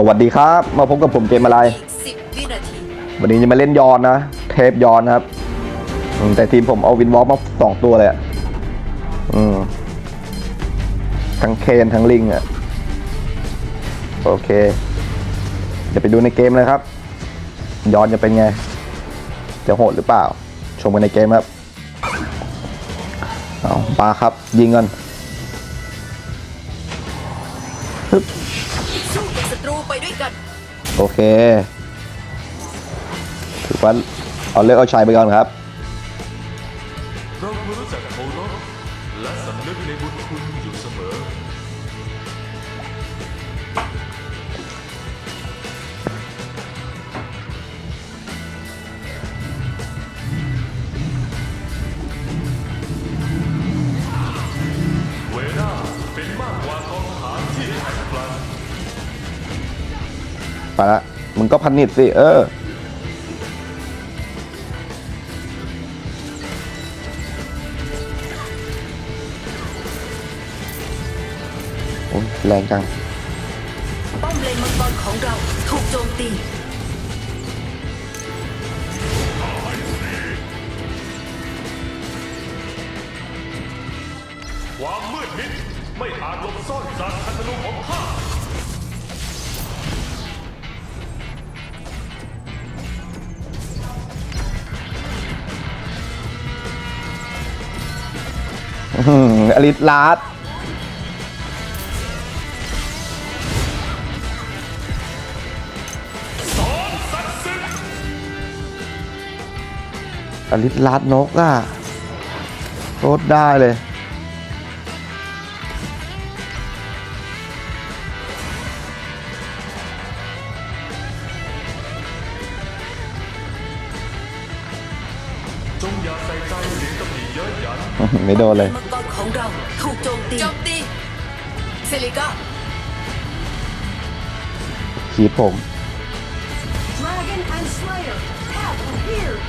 สวัสดีครับ มาพบกับผมเกมอะไรสิบวินาทีวันนี้จะมาเล่นยอนนะ เทปยอนนะครับอืมแต่ทีมผมเอาวินวอล์กมาสองตัวเลยอะอืมทั้งเคนทั้งลิงอะโอเค เดี๋ยวไปดูในเกมเลยครับ ยอนจะเป็นไง จะโหดหรือเปล่า ชมกันในเกมครับ เอาปาครับ ยิงกัน โอเคถือว่าเอาเลือกเอาชัยไปก่อนครับเรารรู้จักเคารพและสำนึกในบุญคุณ ไปละมึงก็พันนิดสิ เออ โอ้ยแรงจัง ป้อมเลนมังกรของเราถูกโจมตี ความมืดมิดไม่อาจหลบซ่อนจากคันธนูของข้า อื้อหืออลิสลาดอลิสลาดนกอะโคตรได้เลยจงอย่าใส่ใจเสียงตำหนิเย้ยหยันอื้อหือไม่โดนเลยมังกร ของเราถูกโจมตีโจมตีเซลิก้าคีบผม Dragon and Slayer have appeared.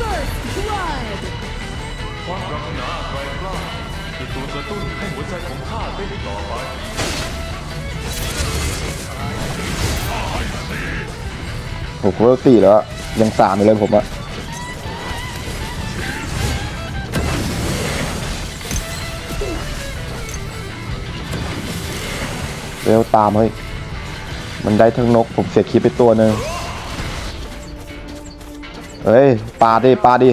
First blood. ความปรารถนาแรงกล้าคือตัวกระตุ้นให้หัวใจของข้าเต้นต่อไปผมเวลสี่แล้วอะยังสามอยู่เลยผมอะ เร็วตามเฮ้ย มันได้ทั้งนก ผมเสียคลิปไปตัวหนึ่งเฮ้ยปาดิปาดิ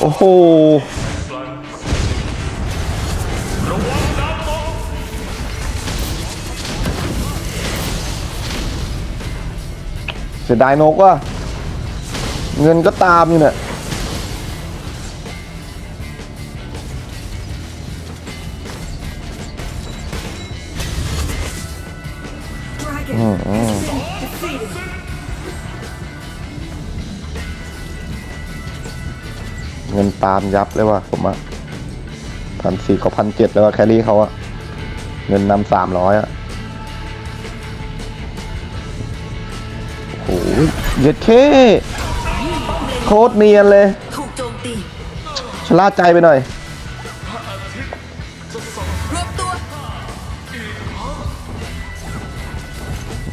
โอ้โหแกร่งระวังน้ำตกเสียดายนกว่ะ เงินก็ตามอยู่เนี่ย ตามยับเลยว่ะผมอะพันสี่เขาพันเจ็ดแล้วอะแครี่เขาอะเงินนำสามร้อยอะโอ้โหเย็ดเคโคตรเนียนเลยชล่าใจไปหน่อย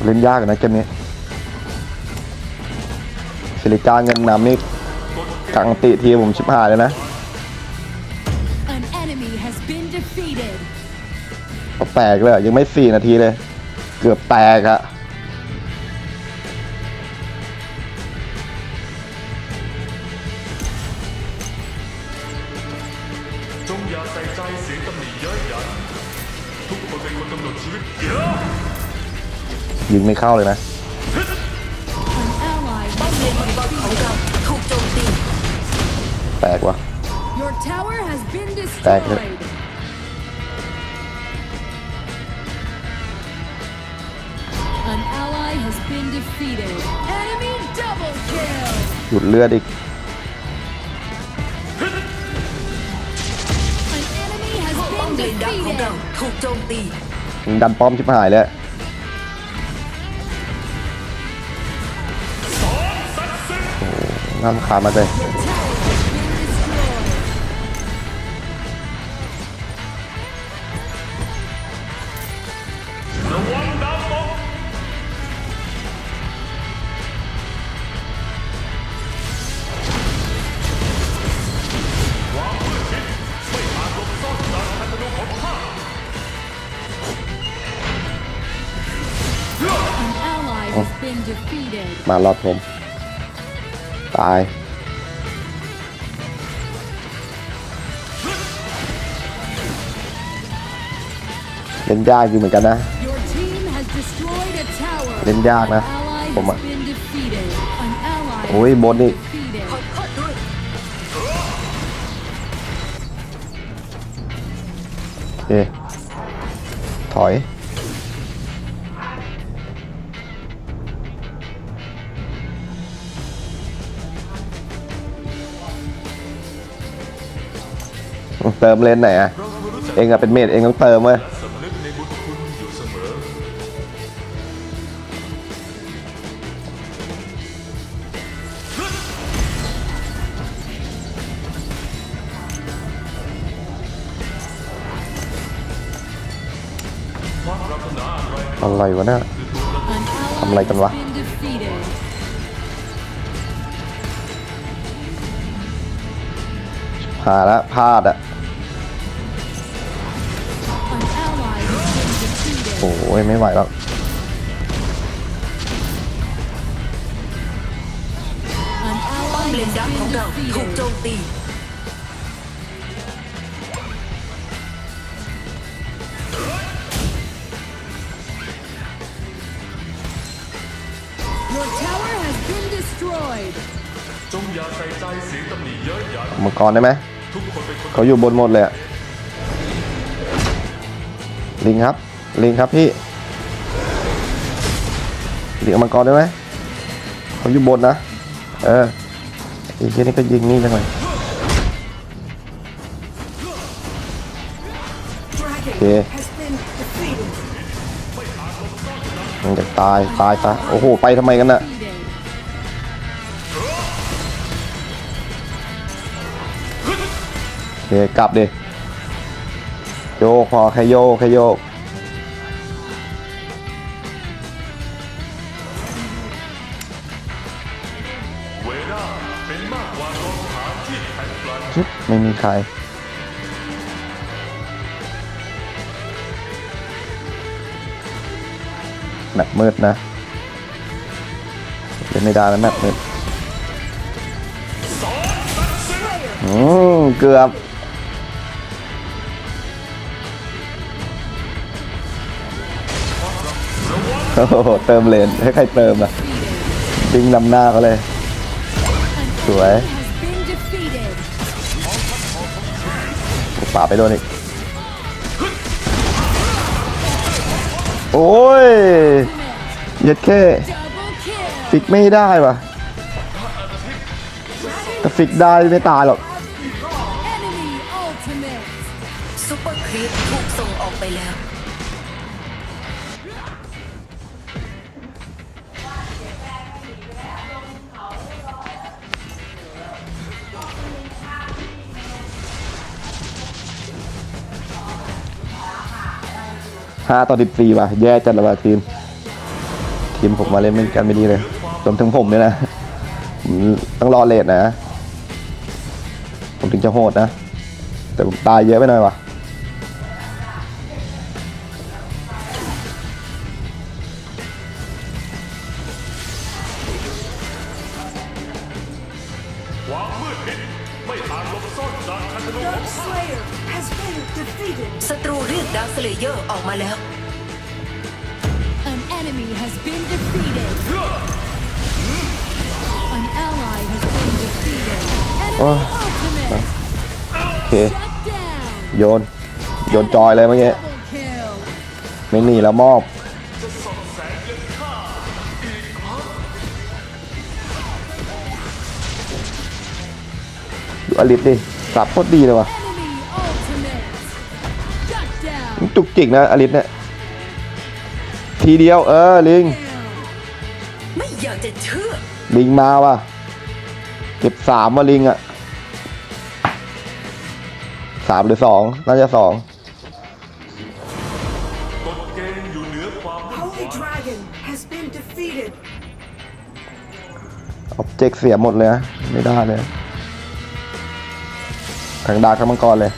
เล่นยากนะเกมนี้สิริกาเงินนำนี่ กังติทีผมชิบหายเลยนะ An enemy has been defeated. ก็แตกเลยอะยังไม่สี่นาทีเลย เกือบแตกอะจงอย่าใส่ใจเสียงตำหนิเย้ยหยันทุกคนเป็นคนกำหนดชีวิตเดี๋ยวยิงไม่เข้าเลยนะ An ally ป้อม แตกว่ะ Your tower has been Thank you. destroyed. An ally has been defeated. Enemy double kill. หยุดเลือดอีก An enemy has ป้อม been เลนดักของเรา defeated. ถูกโจมตีดันป้อมชิบหายแล้วน้ำขาดมาเลย มารอดผม ตาย เล่นยากอยู่เหมือนกันนะ Your team has destroyed a tower. เล่นยากนะ Ally ผม has อะ been defeated. An ally โอ้ย has บน been นี่ defeated. ขอโทษด้วยโอเคถอย เติมเลนไหนอะเองอะเป็นเมดเองต้องเติมเว้ยอะไรวะเนี่ยทำอะไรกันวะพาละพลาดอะ อ้ยไม่ไหวแล้ว An ป้อม ally เลน has ดักของ been เราถูกโจ defeated. มตี Your tower has been destroyed. จงอย่าใส่ใจเสียงตำหนิเยอะหยันมังกรได้ไหมทุกคนเป็นคน เขาอยู่บนหมดเลยอะลิงครับ ลิงครับพี่ลิงเอามังกรได้ไหมเขาอยู่บนนะ เออไอีกทีนี้ก็ยิงนี่จังเลยโอเคมันจะตายตายซะโอ้โห ไปทำไมกันน่ะโอเคกลับดิโยกพอแค่โยกแค่โยก ไม่มีใคร แมปมืดนะเล่นไม่ได้นะแมปมืดอืมเกือบโอ้โหเติมเลนให้ใครเติมอะ ดิงนำหน้าเขาเลย An Sủa. enemy ป่าไปโดนอีก โอ้ย เย็ดแค่ฟิกไม่ได้ว่ะแต่ฟิกได้ไม่ตายหรอกซุปเปอร์ครีปถูกส่งออกไปแล้ว ห้าต่อสิบสี่ว่ะ แย่จัดเลยว่ะทีม ทีมผมมาเล่นไม่กันไม่ดีเลยรวมถึงผมเนี่ยนะ ต้องรอเลทนะ ผมถึงจะโหดนะ แต่ผมตายเยอะไปหน่อยว่ะความมืดมิด ไม่อาจหลบซ่อนจากคันธนูของข้าศัตรูเรียกดาวสเลเยอร์ออกมาแล้ว An enemy has been defeated. An ally has been defeated. Enemy Oh. ultimate. โอเค Shut down. โยน โยนจอยเลยเมื่อกี้ Double kill. ไม่หนีแล้วมอบ อลิสดิสับโคตรดีเลยว่ะ Enemy ultimate. Shut down. จุกจิกนะอลิสเนี่ยทีเดียวเออลิง Kill. ไม่อยากจะเชื่อลิงมาว่ะเก็บสามมาลิงอะสามหรือสองน่าจะสองกฎเกณฑ์อยู่เหนือความวุ่น Holy วาย Dragon has been defeated. ออบเจกต์เสียหมดเลยนะ ไม่ได้เลย ทั้งดาร์กทั้งมังกรเลย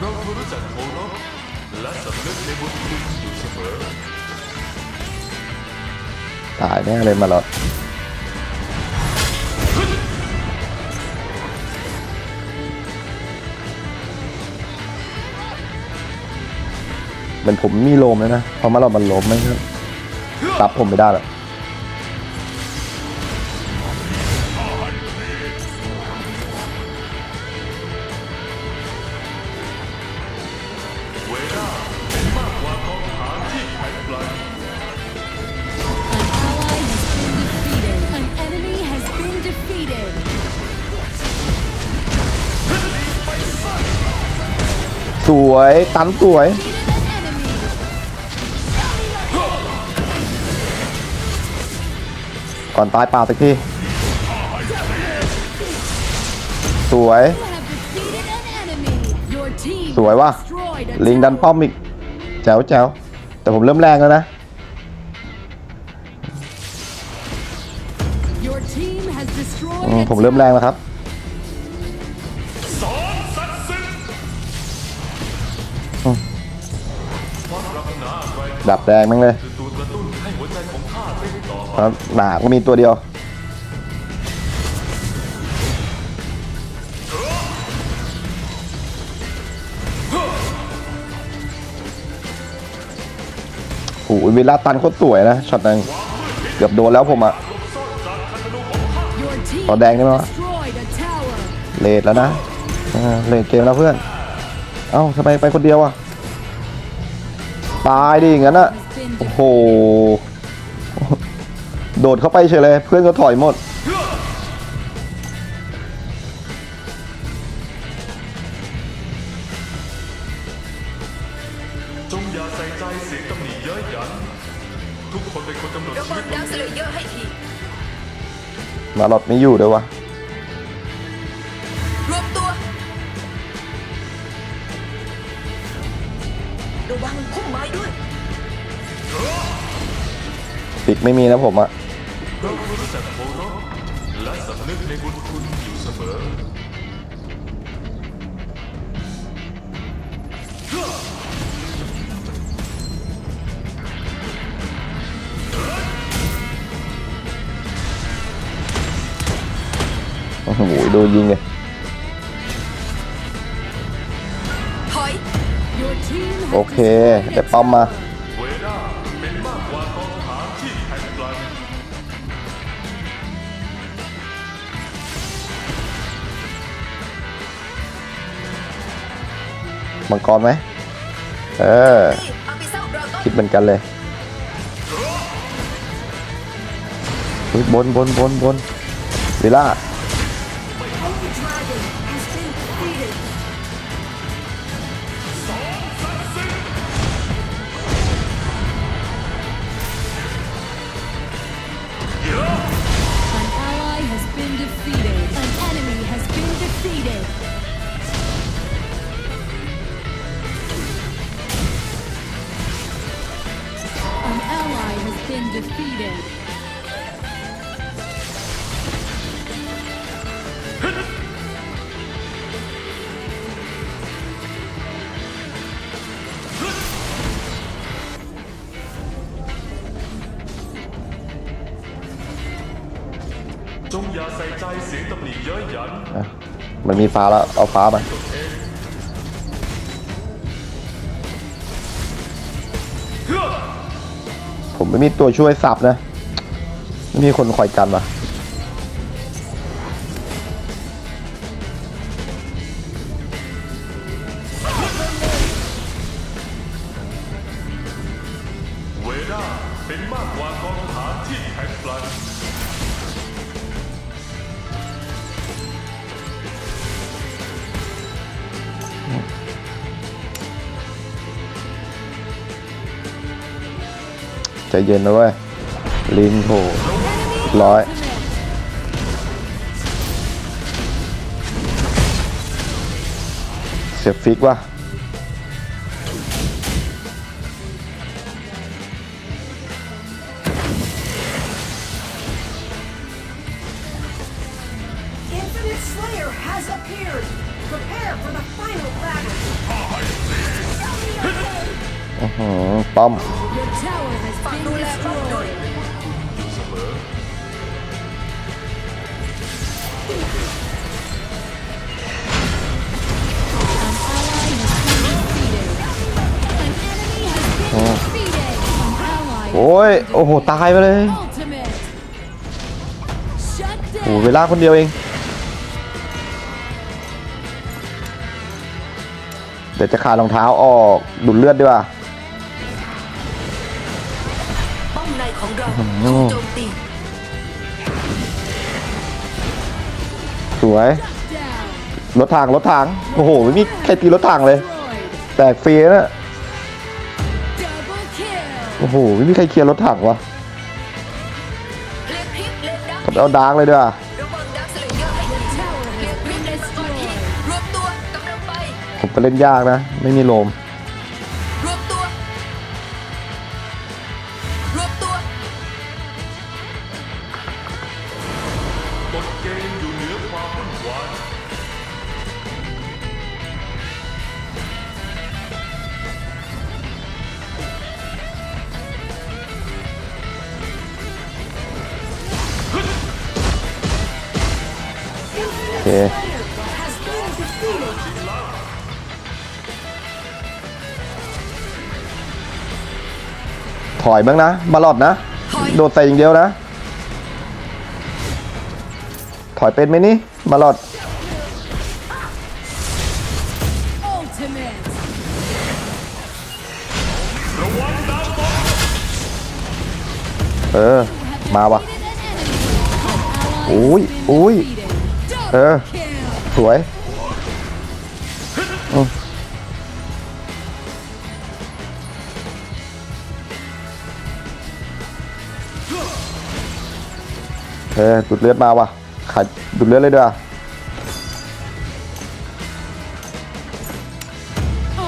เราควรรู้จักเคารพและสำนึกในบุญคุณอยู่เสมอ ตายแน่เลยมาหลอ เหมือนผมมีโลมแล้วนะเพอมาหลอดมันล้มไม่ครับรับผมไม่ได้หรอกเวด้าเป็นม ก่อนตายเปล่าสักทีสวย สวยว่ะลิงดันป้อมอีกแจ๋วแจ๋วแต่ผมเริ่มแรงแล้วนะผมเริ่มแรงแล้วครับดับแดงมั้งเลย ครับหนาก็มีตัวเดียว โอ้โหวิลาตันโคตรสวยนะช็อตนั้นเกือบโดนแล้วผมอะ Your team ขอแดงได้ไหมวะเลดแล้วนะเลดเกมแล้วเพื่อน เอ้าทำไมไปคนเดียวอะตายดิอย่างนั้นอะโอ้โห ดดเข้าไปเฉยเลย เพื่อนก็ถอยหมด จงอย่าใส่ใจเสียงตำหนิเย้ยหยันทุกคนเป็นคนกำหนดระชีวัวิงตดาวเสลยเยอะให้ทีมาหลอดไม่อยู่ด้วยวะรวมตัวระวังพุ่มไม้ด้วย ปิกไม่มีนะผมอะ เราควรรู้จักเคารพและสำนึกในบุญคุณอยู่เสมอโอ้โหดูยิงเลยถอย Your team has โอเค destroyed ได้ a ป้อมมา tower. เวด้า มังกรไหมเออ คิดเหมือนกันเลยบนบนบนบนวิลา been defeated. จงอย่าใส่ใจเสียงตำหนิเย้ยหยัน อ่ะมันมีฟ้าแล้ว เอาฟ้ามา ไม่มีตัวช่วยสับนะไม่มีคนคอยกันวะ เย็นนะเว้ย ลิงโหร้อยเสียบฟิกว่ะ Infinite Slayer has อ้ย โอ้โห ตายไปเลยโอ้เวลาคนเดียวเอง เดี๋ยวจะขาดรองเท้าออกดูดเลือดดีกว่าป้อมในของเราถูกโจมตีสวย รถถังรถถังโอ้โห ไม่มีใครตีรถถังเลย แตกฟรีนะ โอ้โห ไม่มีใครเคลียร์รถถังวะเลียนพริบเลนดักผมเอาดาร์กเลยด้วยระวังเลยดีกวมตัวกำลังไปผมก็เล่นยากนะ ไม่มีโลม ถอยบ้างนะมาหลอดนะ โดดใส่อย่างเดียวนะ ถอยเป็นไหมนี่มาหลอดเออ มาวะอุ้ยอุ้ยเออ สวย ออดูดเลือดมาว่ะขาดดูดเลือดเลยด้วย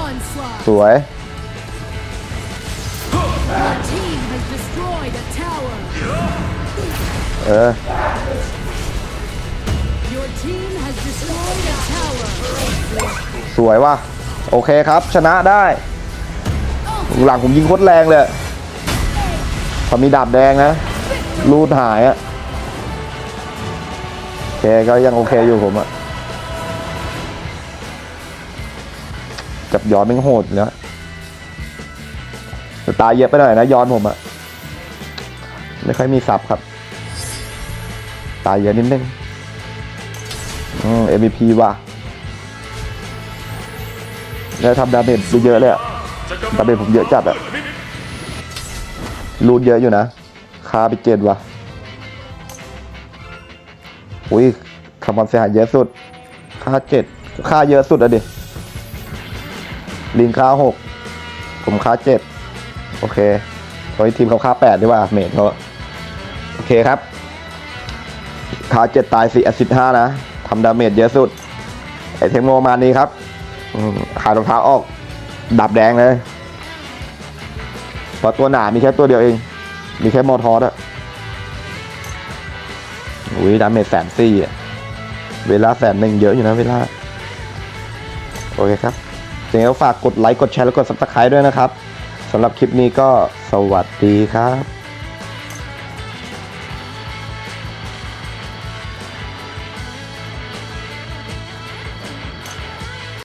Onslaught. สวย Your team has destroyed a tower. เออ Your team has destroyed a tower. สวยว่ะ โอเคครับ ชนะได้ หลังผมยิงโคตรแรงเลยพอมีดาบแดงนะ รูดหายอะ โอเคก็ยังโอเคอยู่ผมอะจับย้อนไม่โหดอยู่แล้วตายเยอะไปหน่อยนะย้อนผมอะไม่ค่อยมีซับครับ ตายเยอะนิดนึงอืม MVP ว่ะแล้วทำดาเมจเยอะเลยอะดาเมจผมเยอะจัดอะรูดเยอะอยู่นะคาไปเจ็ดว่ะ อุ้ยคำความเสียหายเยอะสุด ค่าเจ็ดค่าเยอะสุดอะดิ ลิงค่าหกผมค่าเจ็ดโอเคโอ้ยทีมเขาค่าแปดดีกว่า เมทเขาโอเคครับ ค่าเจ็ดตายสี่อสิบห้านะทำดาเมจเยอะสุด ไอเทมโมมานี้ครับขารองเท้าออก ดับแดงเลยเพราะตัวหนามีแค่ตัวเดียวเอง มีแค่มอทอสอะ อุ้ยดาเมจแสนสี่อะเวลาแสนหนึ่งเยอะอยู่นะเวลา โอเคครับยังไงก็ฝากกดไลค์กดแชร์แล้วกด subscribe ด้วยนะครับสำหรับคลิปนี้ก็สวัสดีครับ